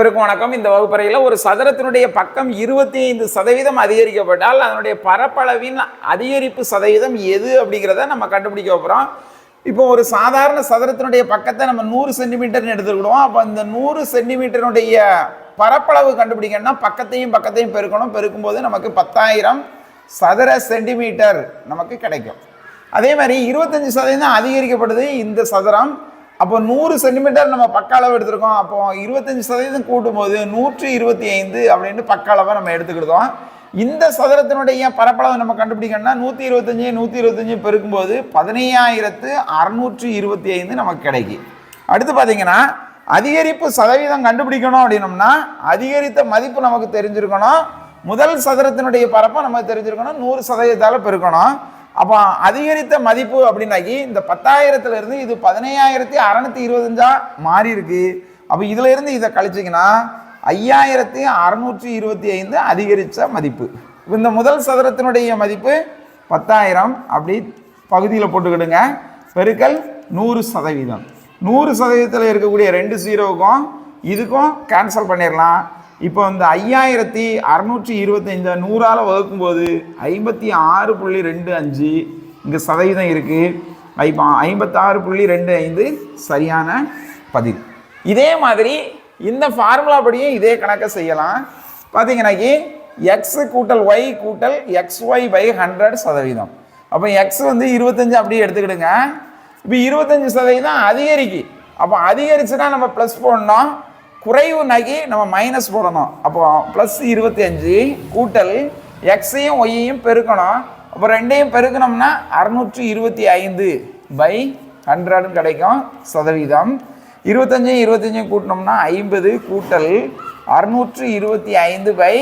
அனைவருக்கும் வணக்கம். இந்த வகுப்பறையில் ஒரு சதுரத்தினுடைய பக்கம் இருபத்தி ஐந்து சதவீதம் அதிகரிக்கப்பட்டால் அதனுடைய பரப்பளவின் அதிகரிப்பு சதவீதம் எது அப்படிங்கிறத நம்ம கண்டுபிடிக்க போகிறோம் இப்போ ஒரு சாதாரண சதுரத்தினுடைய பக்கத்தை நம்ம நூறு சென்டிமீட்டர்னு எடுத்துக்கிடுவோம். அப்போ இந்த நூறு சென்டிமீட்டருடைய பரப்பளவு கண்டுபிடிக்கணும்னா பக்கத்தையும் பக்கத்தையும் பெருக்கணும். பெருக்கும்போது நமக்கு பத்தாயிரம் சதுர சென்டிமீட்டர் நமக்கு கிடைக்கும். அதே மாதிரி இருபத்தஞ்சு சதவீதம் அதிகரிக்கப்படுது இந்த சதுரம். அப்போ நூறு சென்டிமீட்டர் நம்ம பக்க அளவு எடுத்திருக்கோம். அப்போ இருபத்தஞ்சு சதவீதம் கூட்டும்போது நூற்றி இருபத்தி ஐந்து அப்படின்னு பக்க அளவை நம்ம எடுத்துக்கிட்டோம். இந்த சதுரத்தினுடைய பரப்பளவு நம்ம கண்டுபிடிக்கணும்னா நூற்றி இருபத்தஞ்சி நூற்றி இருபத்தஞ்சி பெருக்கும்போது பதினையாயிரத்து அறுநூற்றி இருபத்தி ஐந்து நமக்கு கிடைக்கும். அடுத்து பார்த்தீங்கன்னா அதிகரிப்பு சதவீதம் கண்டுபிடிக்கணும் அப்படின்னோம்னா அதிகரித்த மதிப்பு நமக்கு தெரிஞ்சிருக்கணும். முதல் சதுரத்தினுடைய பரப்பை நமக்கு தெரிஞ்சிருக்கணும். நூறு சதவீதத்தால் பெருக்கணும். அப்போ அதிகரித்த மதிப்பு அப்படின்னாக்கி இந்த பத்தாயிரத்துல இருந்து இது பதினையாயிரத்தி அறநூத்தி இருபத்தஞ்சா மாறி இருக்கு. அப்போ இதுல இருந்து இதை கழிச்சிங்கன்னா ஐயாயிரத்தி அறநூற்றி இருபத்தி ஐந்து அதிகரித்த மதிப்பு. இந்த முதல் சதுரத்தினுடைய மதிப்பு பத்தாயிரம் அப்படி பகுதியில் போட்டுக்கிடுங்க. பெருக்கல் நூறு சதவீதம். நூறு சதவீதத்தில் இருக்கக்கூடிய ரெண்டு ஜீரோவுக்கும் இதுக்கும் கேன்சல் பண்ணிடலாம் இப்போ இந்த ஐயாயிரத்தி அறநூற்றி இருபத்தைந்த நூறால் வகுக்கும்போது ஐம்பத்தி ஆறு புள்ளி ரெண்டு அஞ்சு இங்கே சதவீதம் இருக்குது இப்போ ஐம்பத்தாறு புள்ளி ரெண்டு ஐந்து சரியான பதில். இதே மாதிரி இந்த ஃபார்முலா படியும் இதே கணக்கை செய்யலாம். பார்த்தீங்கன்னாக்கி எக்ஸ் கூட்டல் ஒய் கூட்டல் எக்ஸ் ஒய் பை ஹண்ட்ரட் சதவீதம். அப்போ எக்ஸ் வந்து இருபத்தஞ்சு அப்படியே எடுத்துக்கிடுங்க. இப்போ இருபத்தஞ்சு சதவீதம் அதிகரிக்கு. அப்போ அதிகரிச்சுன்னா நம்ம ப்ளஸ் போடணும். குறைவு நகி நம்ம மைனஸ் போடணும். அப்போ ப்ளஸ் இருபத்தி அஞ்சு கூட்டல் எக்ஸையும் ஒய்யையும் பெருக்கணும். அப்போ ரெண்டையும் பெருக்கணும்னா அறுநூற்றி இருபத்தி ஐந்து பை ஹண்ட்ரட்னு கிடைக்கும் சதவீதம். இருபத்தஞ்சு இருபத்தஞ்சையும் கூட்டினோம்னா ஐம்பது கூட்டல் அறுநூற்று இருபத்தி ஐந்து பை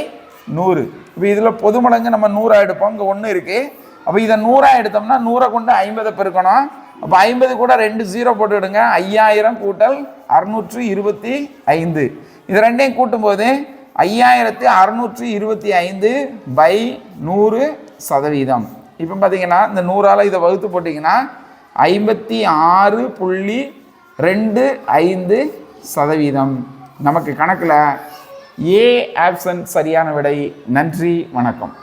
நூறு. இப்போ இதில் பொது மடங்கு நம்ம நூறாக எடுப்போம் இங்கே ஒன்று இருக்குது அப்போ இதை நூறாக எடுத்தோம்னா நூறை கொண்டு ஐம்பதை பெருக்கணும். அப்போ ஐம்பது கூட ரெண்டு ஜீரோ போட்டுவிடுங்க. ஐயாயிரம் கூட்டல் அறுநூற்றி இருபத்தி ஐந்து. இது ரெண்டையும் கூட்டும்போது ஐயாயிரத்தி அறுநூற்றி இருபத்தி ஐந்து பை நூறு சதவீதம். இப்போ பார்த்தீங்கன்னா இந்த நூறால் இதை வகுத்து போட்டிங்கன்னா ஐம்பத்தி ஆறு புள்ளி ரெண்டு ஐந்து சதவீதம். நமக்கு கணக்கில் ஏ ஆப்ஷன் சரியான விடை. நன்றி வணக்கம்.